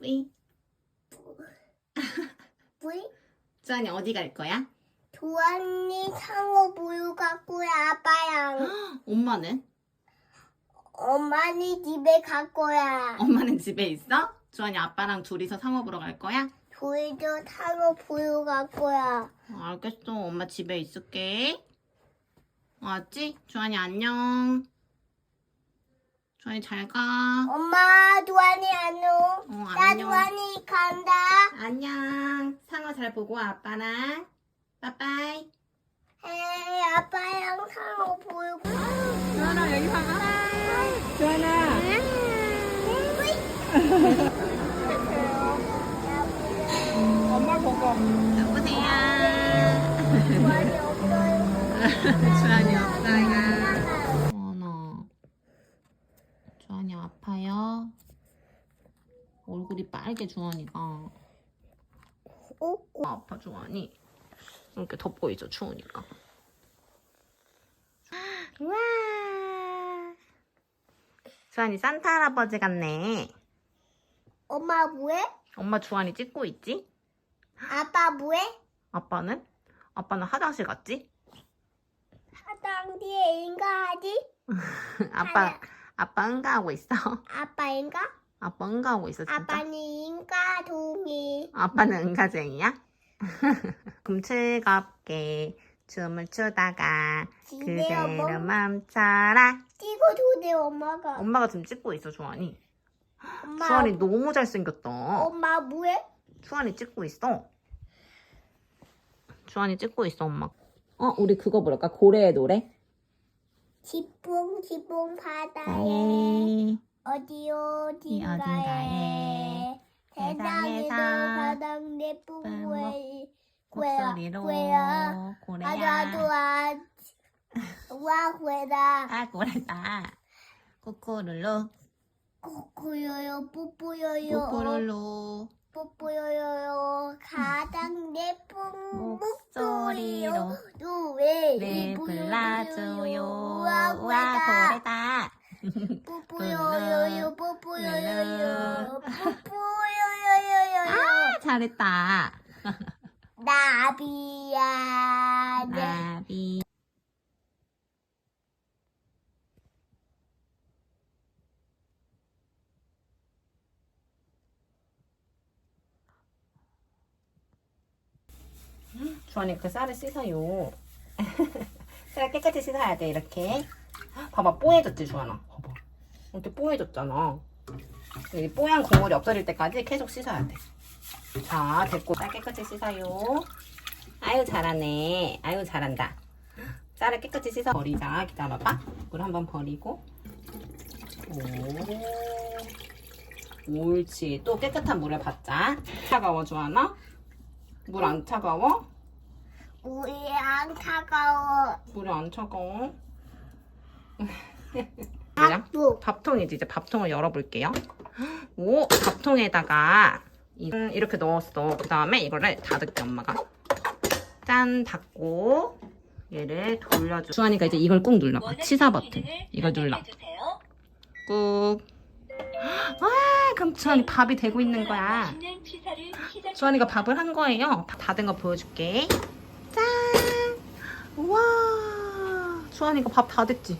뿌이. 뿌이? 주환이 어디 갈 거야? 도안이 상어 보유 갖고야 아빠랑 엄마는? 엄마는 집에 갈 거야. 엄마는 집에 있어? 주환이 아빠랑 둘이서 상어 보러 갈 거야? 도이도 상어 보유 갈 거야. 어, 알겠어. 엄마 집에 있을게. 알았지? 주환이 안녕. 주환이 잘 가. 엄마 도안이 안녕. 어, 나 안녕. 도안이 간다. 안녕. 상어 잘 보고 와, 아빠랑. 빠빠이. 에이, 아빠랑 상어 보유. 주환아, 여기 봐봐. 주환아. 엄마 보고. 여보세요. 도안이 없어요. 주환이 없어요. 주환아. 주환이 아파요? 얼굴이 빨개, 주환이가. 어? 아파 주환이 이렇게 덥고 있어 추우니까 우와 주환이 산타 할아버지 같네 엄마 뭐해? 엄마 주환이 찍고 있지? 아빠 뭐해? 아빠는? 아빠는 화장실 갔지? 화장실에 인가하지? 아빠 아빠 응가하고 있어 아빠 인가? 아빠 응가하고 있어 진짜 아빠는 인가 동이. 아빠는 응가쟁이야? 금칠갑게 춤을 추다가 집에 그대로 엄마 멈춰라 찍어줘 내 엄마가. 엄마가 지금 찍고 있어 주환이 엄마 주환이 너무 잘생겼다. 엄마 뭐해? 주환이 찍고 있어. 주환이 찍고 있어, 엄마. 어, 우리 그거 부를까? 고래의 노래? 지붕 지붕 바다에 나의 어디 어딘가에 어딘가에 세상에서 세상에서 가장 예쁜 고해 고야 목소리로 고야 고래야. 아자두아 와 고해다 아, 고래다. 코코룰루, 코코요요 뽀뽀요요 코코룰루. 뽀뽀요요 가장 예쁜 목소리로 목소리로 누왜 네, 불러줘요. 와 고래다. 뽀뽀요요요 뽀뽀요요요 뽀뽀요요요요 아, 잘했다. 나비야 네. 나비. 주환이 그 쌀을 씻어요. 쌀 깨끗이 씻어야 돼 이렇게. 봐봐 뽀얘졌지 주환아. 봐봐. 이렇게 뽀얘졌잖아. 이 뽀얀 국물이 없어질 때까지 계속 씻어야 돼. 자 됐고 쌀 깨끗이 씻어요. 아유 잘하네. 아유 잘한다. 쌀을 깨끗이 씻어 버리자. 기다려봐. 물 한번 버리고. 오. 옳지. 또 깨끗한 물을 받자. 차가워 주하나? 물안 차가워? 우리 안 차가워 물이 안 차가워? 뭐야? 밥도 밥통이지. 이제 밥통을 열어볼게요. 오, 밥통에다가 이- 음, 이렇게 넣었어. 그 다음에 이거를 닫을게 엄마가. 짠 닫고 얘를 돌려줘. 주환이가 이제 이걸 꾹 눌러. 치사 버튼. 이걸 눌러. 꾹. 와, 그럼 주환이 밥이 되고 있는 거야. 주환이가 밥을 한 거예요. 밥 닫은 거 보여줄게. 짠! 우와! 주환이가 밥 다 됐지?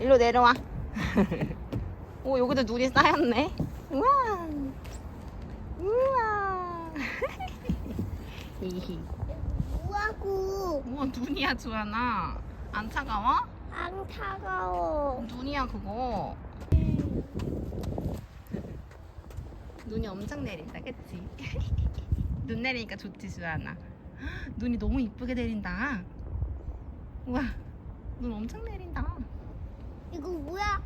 일로 내려와. 오, 여기도 눈이 쌓였네. 우와! 우와! 이히. 우하고 우와, 눈이야, 주환아. 안 차가워? 안 차가워 눈이야, 그거. 눈이 엄청 내린다, 그치? 눈 내리니까 좋지, 주환아. 눈이 너무 이쁘게 내린다. 우와, 눈 엄청 내린다. 이거 뭐야?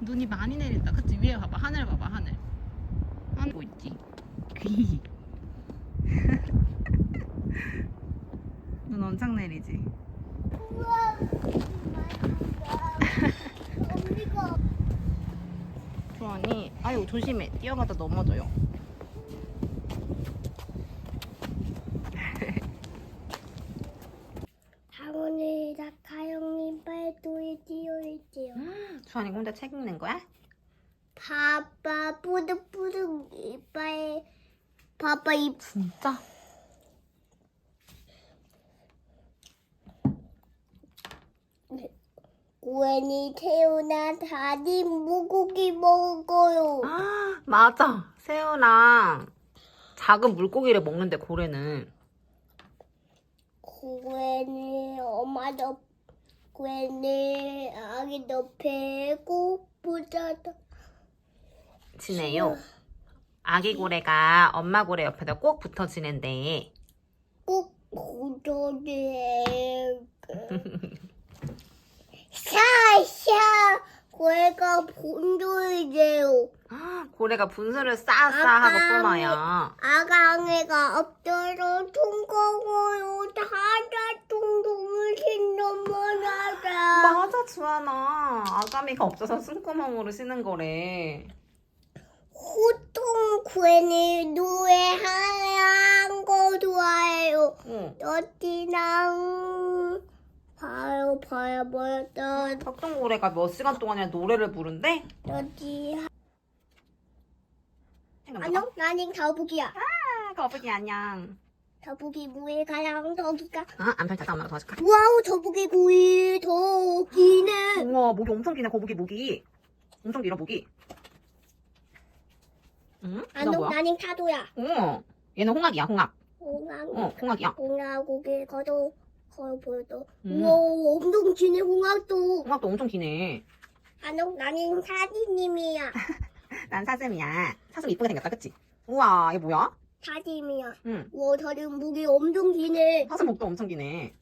눈이 많이 내린다. 그치? 위에 봐봐. 하늘 봐봐, 하늘. 하늘 보고 있지? 귀. 눈 엄청 내리지? 우와 언니가 주원이, 아유, 조심해. 뛰어가다 넘어져요. 당연히 낙하영님 발도에 뛰어있지요 주원이 혼자 책 읽는 거야? 봐봐 뿌득뿌득 이빨 봐봐 이 진짜? 고양이 태어나 다리 물고기 먹어요. 아, 맞아. 새우랑 작은 물고기를 먹는데 고래는 고양이 엄마도 아기도 배고프다. 지내요. 아기 고래가 엄마 고래 옆에다 꼭 붙어 지낸대. 꼭 고조리에 샤샤 고래가 본조이래요. 고래가 분수를 싸싸 하고 뿜어요. 아강이가 엎드려 통곡어요. 다다 통곡을 신넘어나다. 맞아, 주하나. 아가미가 없어서 숨구멍으로 쉬는 거래. 호통 괜히 노래 하얀 거 좋아해요. 응. 너티랑 봐요 봐요 뭐였다 혁동고래가 몇 시간 동안이나 노래를 부른대? 생각나봐. 안녕 나는 더북이야. 아, 거북이 안녕. 더북이 무에 가랑 더기가 아, 안 펼쳐서 엄마가 도와줄까? 와우 더북이 구이 더기네. 우와, 목이 엄청 기네, 거북이 목이. 엄청 길어, 목이. 응? 이건 뭐야? 나는 타도야. 어, 얘는 홍학이야, 홍학. 어, 홍학이야. 홍아 고개 보여도 음. 우와 엄청 기네 홍학도. 홍학도 엄청 기네. 안녕 나는 사디님이야. 난 사슴이야. 사슴 이쁘게 생겼다, 그치? 우와, 얘 뭐야? 사디님이야. 응. 우와 다른 목이 엄청 기네. 사슴 목도 엄청 기네.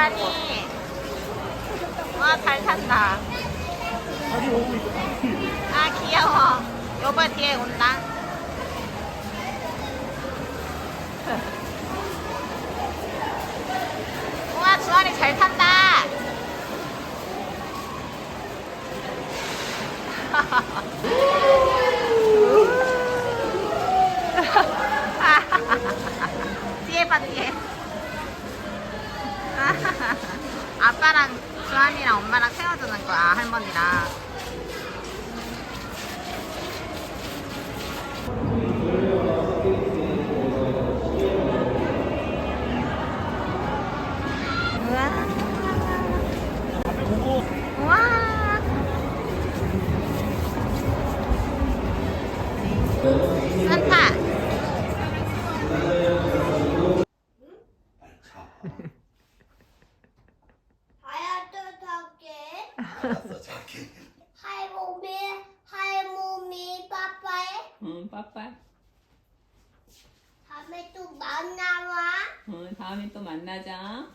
탄다, 주한이. 와, 잘 탄다. 아, 귀여워. 여보 뒤에 온다. 우와, 주한이 잘 탄다. 뒤에 봐, 뒤에. 아빠랑 주한이랑 엄마랑 세워주는 거야, 할머니랑. 산타. 하얗게 알았어, 자기. 할머니 할머니 빠빠해. 응, 빠빠. 다음에 또 만나와. 응, 다음에 또 만나자.